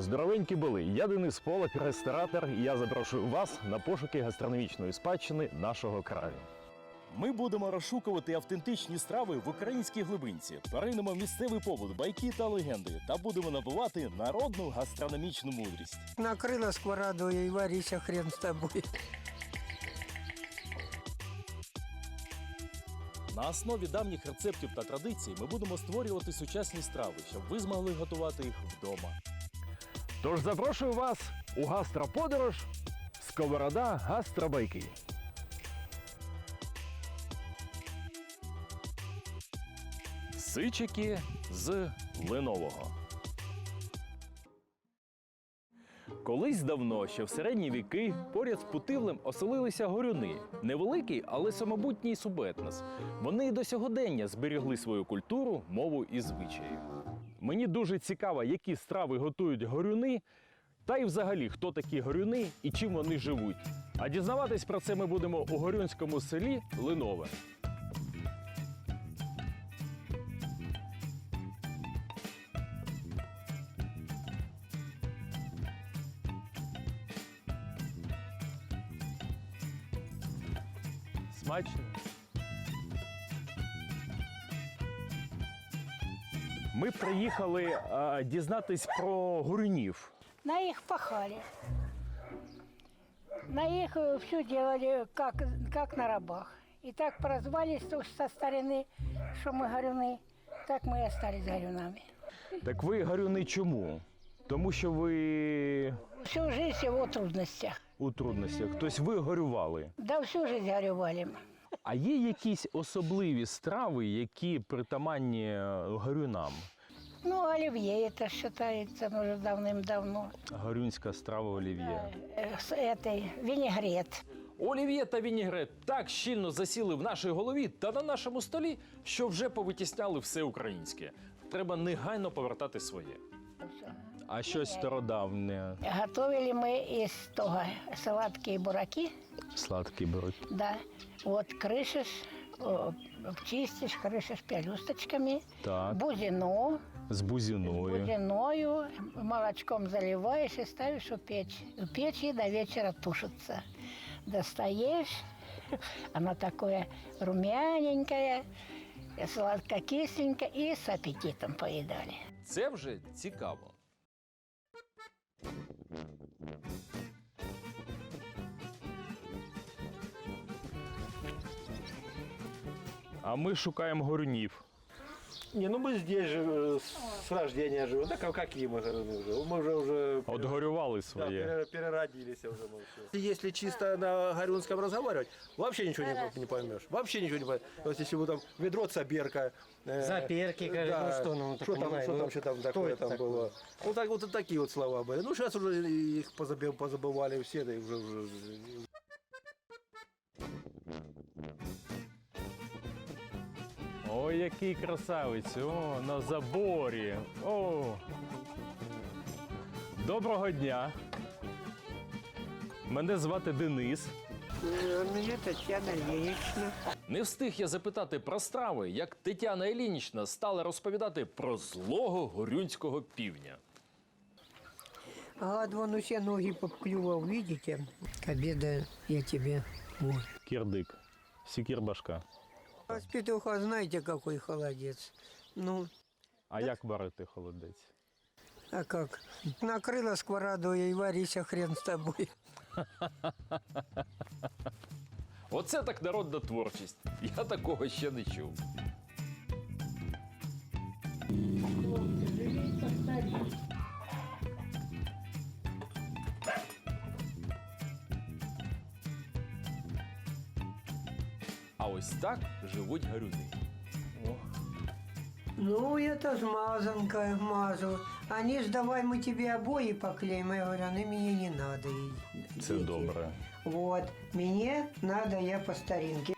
Здоровенькі були. Я Денис Полак, ресторатор, і я запрошую вас на пошуки гастрономічної спадщини нашого краю. Ми будемо розшукувати автентичні страви в українській глибинці, перейдемо в місцевий побут, байки та легенди та будемо набувати народну гастрономічну мудрість. Накрыла сковородой и варися хрен с тобой. На основі давніх рецептів та традицій ми будемо створювати сучасні страви, щоб ви змогли готувати їх вдома. Тож запрошую вас у гастроподорож Сковорода Гастробайки. Сичики з линового. Колись давно, ще в середні віки, поряд з Путивлем оселилися горюни. Невеликий, але самобутній субетнес. Вони й до сьогодення зберігли свою культуру, мову і звичаї. Мені дуже цікаво, які страви готують горюни, та й взагалі, хто такі горюни і чим вони живуть. А дізнаватись про це ми будемо у горюнському селі Линове. Смачно. Ми приїхали а, дізнатись про горюнів. На их пахали. На их все делали, как, как на рабах. И так прозвались то со старины, что мы горюны, так мы и остались горюнами. Так ви горюни чому? Тому що ви Всю жизнь в трудностях. у трудностях. Тобто ви горювали. Да всю жизнь горювали мы. А є якісь особливі страви, які притаманні е, горюнам? Ну, оливье это считается уже давным-давно. Горюнська страва олів'є. Э, С этой винегрет. Олів'є та вінігрет так щільно засіли в нашій голові та на нашому столі, що вже повитісняли все українське. Треба негайно повертати своє. А щось стародавнє, Готовили мы из того сладкие бураки, сладкий беруть. да. Вот крышишь, о, чистишь, крышишь пелюсточками. Так, Бузину, з бузіною. бузиною, молочком заливаешь и ставишь у печь. У печи до вечера тушится. Достаешь, оно такое румяненькое, сладко-кисленькое и с аппетитом поедали. Це вже цікаво. А ми шукаємо горюнів. Не, ну мы здесь же э, с- с рождения живем. Так а какие мы города уже? Мы уже уже Отгорювали да, своє. пере- переродились уже мы все. Если чисто на горюнском разговаривать, вообще ничего не, не поймешь. Вообще ничего не поймешь. Вот если вы там ведро цаберка. э, Заперки, э, говорят, ну что, ну, так что там, понимаю, что ну, там, что там кто такое это там такое? было. Ну так вот такие вот слова были. Ну сейчас уже их позабы- позабывали все, да и уже, уже Ой, який красавець! О, на заборі. О. Доброго дня. Мене звати Денис. Меня Татьяна Ильинична. Не встиг я запитати про страви, як Тетяна Елінічна стала розповідати про злого горюнського півня. Гад, вон у ноги подклювал, видите? К я тебе... Кірдик, сікір башка. А с петуха знаєте, какой холодець. Ну, А як варити холодець? а как? Накрила сковородою і варися хрен з тобою. Оце так народна творчість. Я такого ще не чув. Так живуть гарюни. Ну, это ж мазанка, мазу. Они ж давай мы тебе обои поклеим. Я говорю, ну, мне не надо. и- Це дети. добре. Вот, мне надо, я по старинке.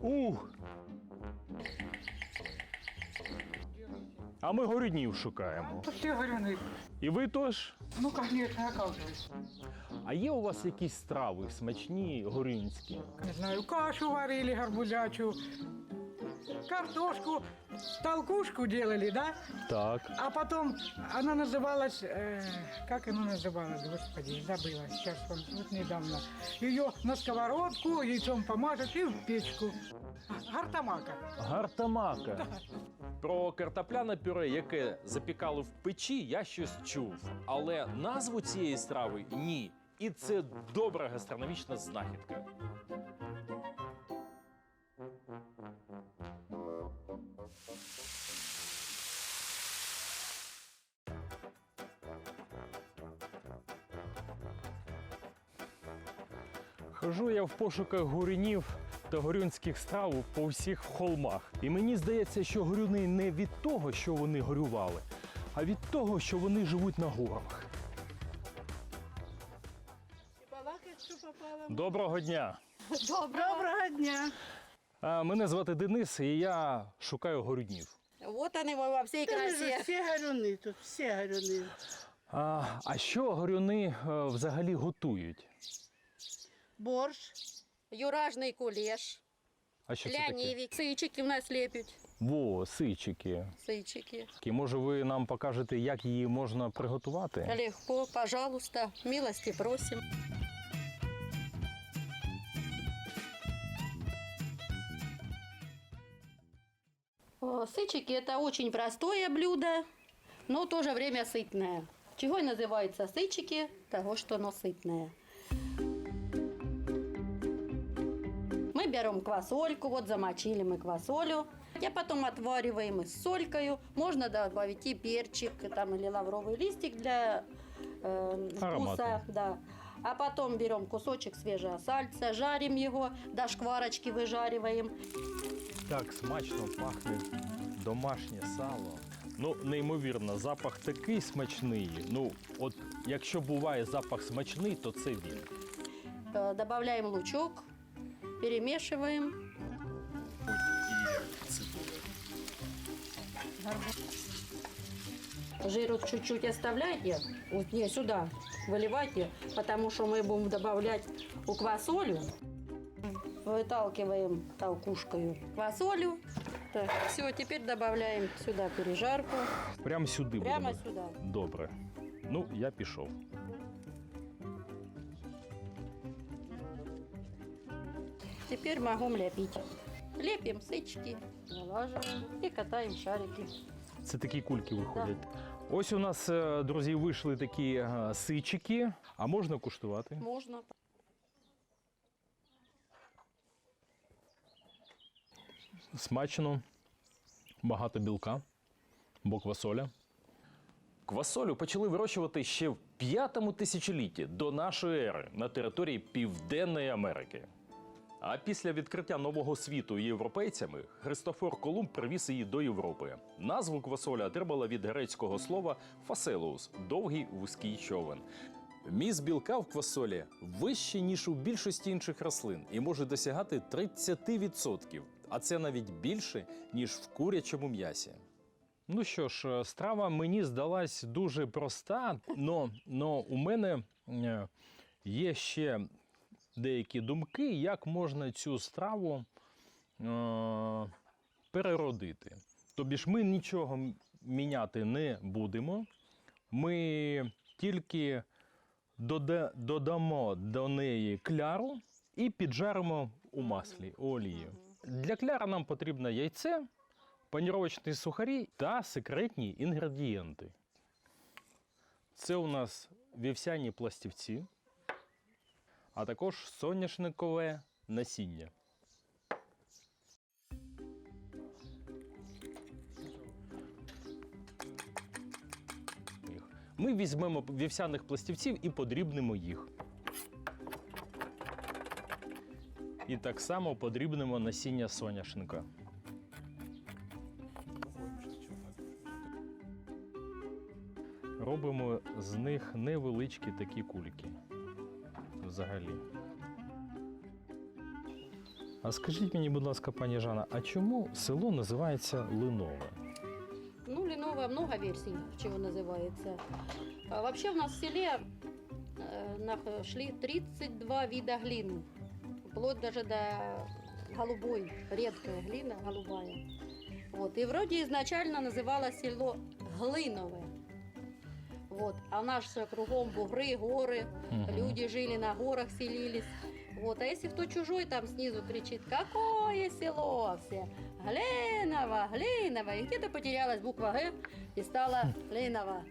Ух! А ми горюнів шукаємо. Все горюны. І ви теж? Ну, конечно, оказывается. А є у вас якісь страви смачні горюнські? Не знаю, кашу варили горбузячу, картошку, толкушку делали, да? Так. А потом она называлась, э, как она называлась, господи, забыла, сейчас вам, вот недавно. Ее на сковородку, яйцом помажут и в печку. Гартамака. Гартамака. Про картопляне пюре, яке запікали в печі, я щось чув. Але назву цієї страви ні. І це добра гастрономічна знахідка. Хожу я в пошуках горюнів та горюнських страв по всіх холмах. І мені здається, що горюни не від того, що вони горювали, а від того, що вони живуть на горах. Доброго дня! Доброго дня. А, Мене звати Денис, і я шукаю горюнів. Вот они во всей красе. Всі гарюни тут, всі гарюни. А, а що горюни е, взагалі готують? Борщ, Юражний кулеш, А що це таке? ляніві, сичики в нас лепють. Во, сичики. Сичики. І може ви нам покажете, як її можна приготувати? Легко, пожалуйста, милости просим. О, Сычики это очень простое блюдо, но в то же время сытное. Чего и называется сычики? Того, что оно сытное. берем квасольку, вот замочили мы квасолю. Я потом отвариваем и с солькою. Можно добавить и перчик, там, или лавровый листик для э, Аромата. вкуса. Да. А потом берем кусочек свежего сальца, жарим его, до шкварочки выжариваем. Так смачно пахне домашнє сало. Ну, неймовірно, запах такий смачний. Ну, от якщо буває запах смачний, то це він. Э, добавляем лучок, перемешиваем. Жиру чуть-чуть оставляйте, вот не сюда выливайте, потому что мы будем добавлять у квасолю. Выталкиваем толкушкою квасолю. Так, все, теперь добавляем сюда пережарку. Прямо сюди Прямо будемо. сюда. Добре. Ну, я пішов. Теперь могу лепить. Лепим сычки, налаживаем и катаем шарики. Це такі кульки виходять. Ось у нас, е, друзі, вийшли такі е, сичики. А можна куштувати? Можно. Смачно, багато білка, бо квасоля. Квасолю почали вирощувати ще в п'ятому тисячолітті до нашої ери на території Південної Америки. А після відкриття нового світу європейцями Христофор Колумб привіз її до Європи. Назву квасоля отримала від грецького слова фаселеус довгий вузький човен. Міс білка в квасолі вище, ніж у більшості інших рослин, і може досягати 30%, а це навіть більше, ніж в курячому м'ясі. Ну що ж, е, страва мені здалась дуже проста, но у мене е, є ще деякі думки, як можна цю страву е, переродити. Тобі ж ми нічого міняти не будемо. Ми тільки дода- додамо до неї кляру і піджаримо у маслі олії. Для кляра нам потрібно яйце, паніровочні сухарі та секретні інгредієнти. Це у нас вівсяні пластівці, а також соняшникове насіння. Ми візьмемо вівсяних пластівців і подрібнемо їх. І так само подрібнемо насіння соняшника. Робимо з них невеличкі такі кульки Взагалі. А скажіть мені, будь ласка, пані Жана, а чому село називається Линове? Ну, линовое много, много версий, чего называется. А вообще у нас в селе э, нашли 32 вида глины. Вплоть даже до голубой, редкая глина, голубая. Вот. И вроде изначально называлось село Глиновое. Вот. А у нас же кругом бугры, горы, Мгм. люди жили на горах, селились. Вот. А если кто чужой там снизу кричит, какое село все? Глиново, Глиново. И где-то потерялась буква Г и стала Глиново.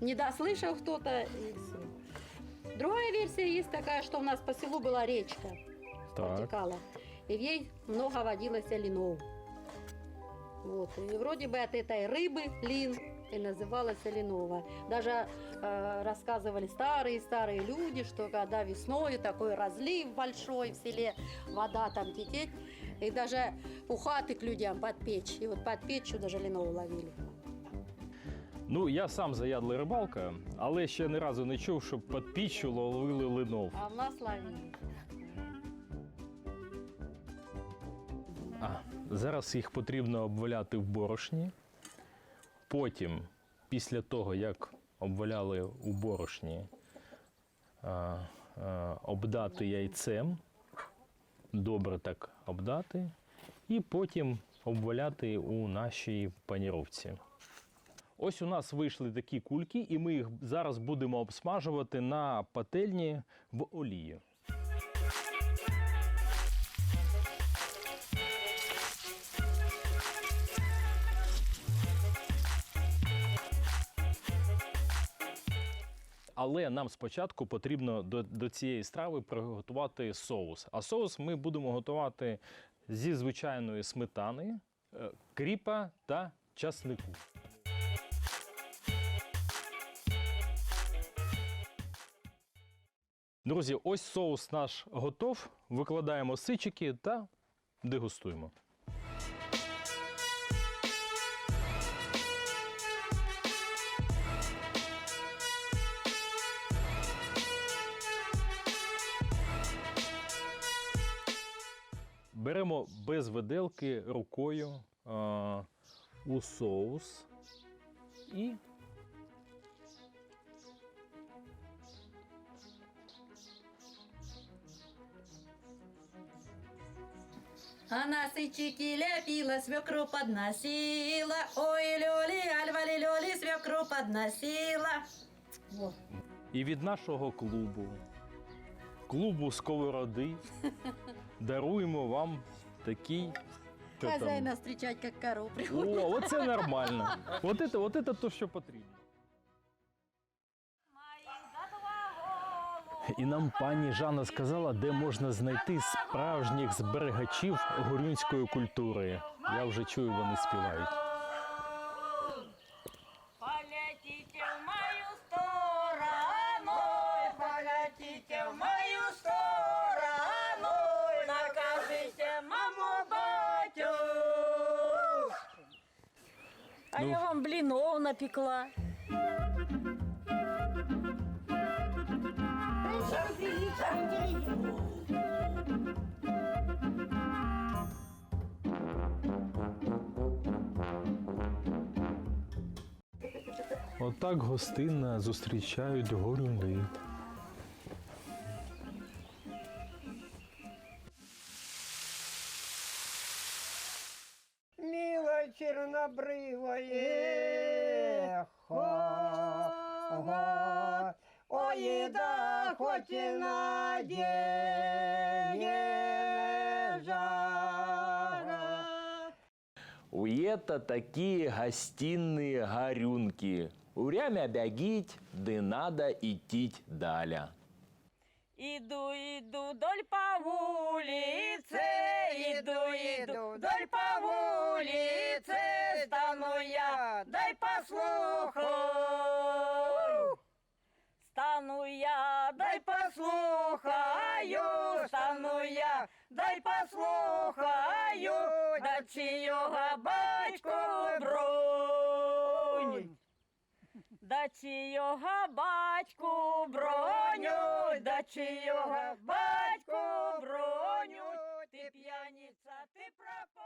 Не дослышал кто-то и все. Другая версия есть такая, что у нас по селу была речка, Так. протекала. И в ней много водилось линов. Вот. И вроде бы от этой рыбы лин и называлась Линова. Даже э, рассказывали старые-старые люди, что когда весной такой разлив большой в селе, вода там тететь, и даже у хаты к людям под печь. И вот под печью даже линову ловили. Ну, я сам заядлий рибалка, але ще ні разу не чув, щоб під піччю ловили линов. А в нас ловили. А, зараз їх потрібно обваляти в борошні. Потім, після того, як обваляли у борошні, а, а, обдати яйцем, добре так обдати, і потім обваляти у нашій паніровці. Ось у нас вийшли такі кульки, і ми їх зараз будемо обсмажувати на пательні в олії. Але нам спочатку потрібно до, до цієї страви приготувати соус. А соус ми будемо готувати зі звичайної сметани, е, кріпа та часнику. Друзі, ось соус наш готов. Викладаємо сичики та дегустуємо. Беремо без виделки рукою а, у соус і Она сычики лепила, свекру подносила. Ой, люли, альвали, люли, свекру подносила. Вот. І від нашого клубу, клубу Сковороди, даруємо вам такий. що там? Хозяина встречать, как корову. О, оце нормально. От це, от це то, що потрібно. І нам пані Жанна сказала, де можна знайти справжніх зберігачів горюнської культури. Я вже чую, вони співають. Блинов. Отак гостинна зустрічають горюни. хоть и на день жара. Уєта такі гостинні гарюнки. Урямя бягіть, де надо ітіть даля. Иду, иду вдоль по улице, иду, иду вдоль по улице, стану я, дай послухаю. Я, дай послухаю, да чийого батьку бронь. Да чийого батьку броню, да чийого батьку броню, ти п'яниця, ти пропав.